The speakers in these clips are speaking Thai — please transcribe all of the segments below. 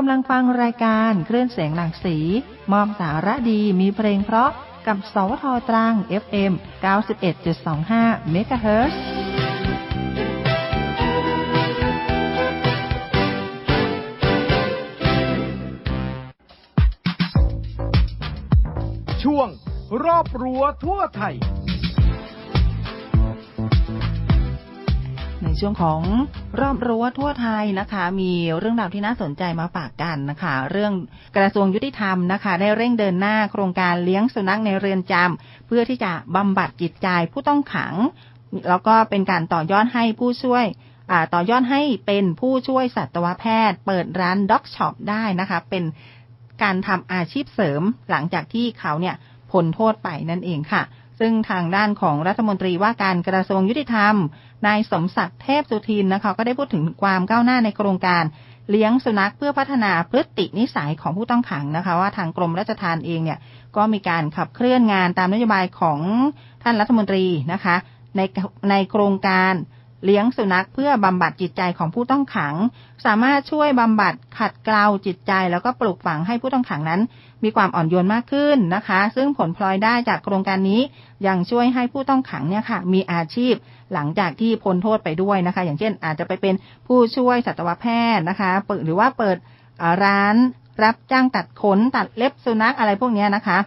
กำลังฟังรายการคลื่นเสียงหลังสี มอบสาระดีมีเพลงเพราะกับ สวทตรัง FM 91.25 MHz ช่วงรอบรั้วทั่วไทย ช่วงของรอบรั้วทั่วไทยนะคะ มีเรื่องราวที่น่าสนใจมาฝากกันนะคะ เรื่องกระทรวงยุติธรรมนะคะ ได้เร่งเดินหน้าโครงการเลี้ยงสุนัขในเรือนจำเพื่อที่จะบำบัดจิตใจผู้ต้องขัง แล้วก็เป็นการต่อยอดให้ผู้ช่วยต่อยอดให้เป็นผู้ช่วยสัตวแพทย์ เปิดร้านด็อกช็อปได้นะคะ เป็นการทำอาชีพเสริมหลังจากที่เขาเนี่ยพ้นโทษไปนั่นเองค่ะ ซึ่งทางด้านของรัฐมนตรีว่าการกระทรวงยุติธรรม นายสมศักดิ์เทพสุทินนะคะ ก็ได้พูดถึงความก้าวหน้าในโครงการเลี้ยงสุนัขเพื่อพัฒนาพฤตินิสัยของผู้ต้องขังนะคะ ว่าทางกรมราชทัณฑ์เองเนี่ยก็มีการขับเคลื่อนงานตามนโยบายของท่านรัฐมนตรีนะคะ ในในโครงการ เลี้ยงสุนัขเพื่อบำบัดจิตใจของผู้ต้องขัง สามารถช่วยบำบัดขัดเกลาจิตใจ แล้วก็ปลูกฝังให้ผู้ต้องขังนั้น มีความอ่อนโยนมากขึ้นนะคะ ซึ่งผลพลอยได้จากโครงการนี้ยังช่วยให้ผู้ต้องขังเนี่ยค่ะ มีอาชีพหลังจากที่พ้นโทษไปด้วยนะคะ อย่างเช่น อาจจะไปเป็นผู้ช่วยสัตวแพทย์นะคะเปิดหรือว่าเปิดร้านรับจ้างตัดขนตัดเล็บสุนัขอะไรพวกนี้นะคะ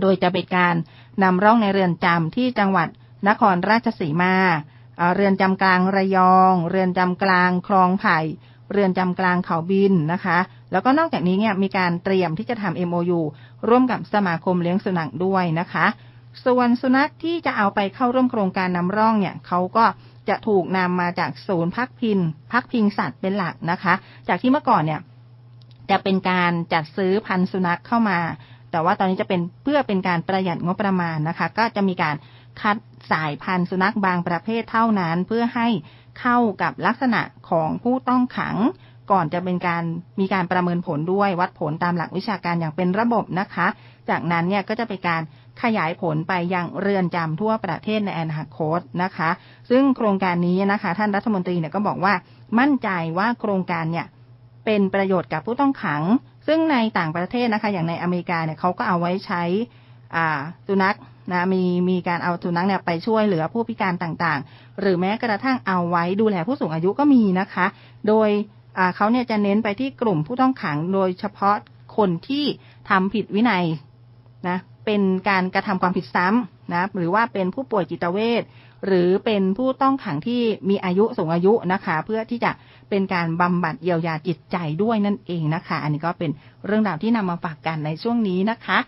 โดยจะเป็นการนำร่องในเรือนจำที่จังหวัดนครราชสีมา เรือนจำกลางระยอง เรือนจำกลางคลองไผ่ เรือนจำกลางเขาบินนะคะ แล้วก็นอกจากนี้เนี่ยมีการเตรียมที่จะทำ MOU ร่วมกับสมาคมเลี้ยงสุนัขด้วยนะคะ ส่วนสุนัขที่จะเอาไปเข้าร่วมโครงการนำร่องเนี่ยเขาก็จะถูกนำมาจากศูนย์พักพิงพักพิงสัตว์เป็นหลักนะคะ จากที่เมื่อก่อนเนี่ยจะเป็นการจัดซื้อพันธุ์สุนัขเข้ามา แต่ว่าตอนนี้จะเป็นเพื่อเป็นการประหยัดงบประมาณนะคะ ก็จะมีการ คัดสายพันธุ์สุนัขบางประเภทเท่านั้นเพื่อให้เข้ากับลักษณะของผู้ต้องขัง ก่อนจะเป็นการมีการประเมินผลด้วยวัดผลตามหลักวิชาการอย่างเป็นระบบนะคะ จากนั้นเนี่ยก็จะเป็นการขยายผลไปยังเรือนจำทั่วประเทศในอนาคตนะคะ ซึ่งโครงการนี้นะคะ ท่านรัฐมนตรีเนี่ยก็บอกว่ามั่นใจว่าโครงการเนี่ยเป็นประโยชน์กับผู้ต้องขัง ซึ่งในต่างประเทศนะคะ อย่างในอเมริกาเนี่ยเขาก็เอาไว้ใช้ สุนัขนะมีมีการเอาสุนัขเนี่ยไปช่วยเหลือผู้พิการต่างๆ หรือแม้กระทั่งเอาไว้ดูแลผู้สูงอายุก็มีนะคะ โดยเขาเนี่ยจะเน้นไปที่กลุ่มผู้ต้องขังโดยเฉพาะคนที่ทำผิดวินัยนะเป็นการกระทำความผิดซ้ำนะหรือว่าเป็นผู้ป่วยจิตเวชหรือเป็นผู้ต้องขังที่มีอายุสูงอายุนะคะ เพื่อที่จะเป็นการบำบัดเยียวยาจิตใจด้วยนั่นเองนะคะ อันนี้ก็เป็นเรื่องราวที่นำมาฝากกันในช่วงนี้นะคะ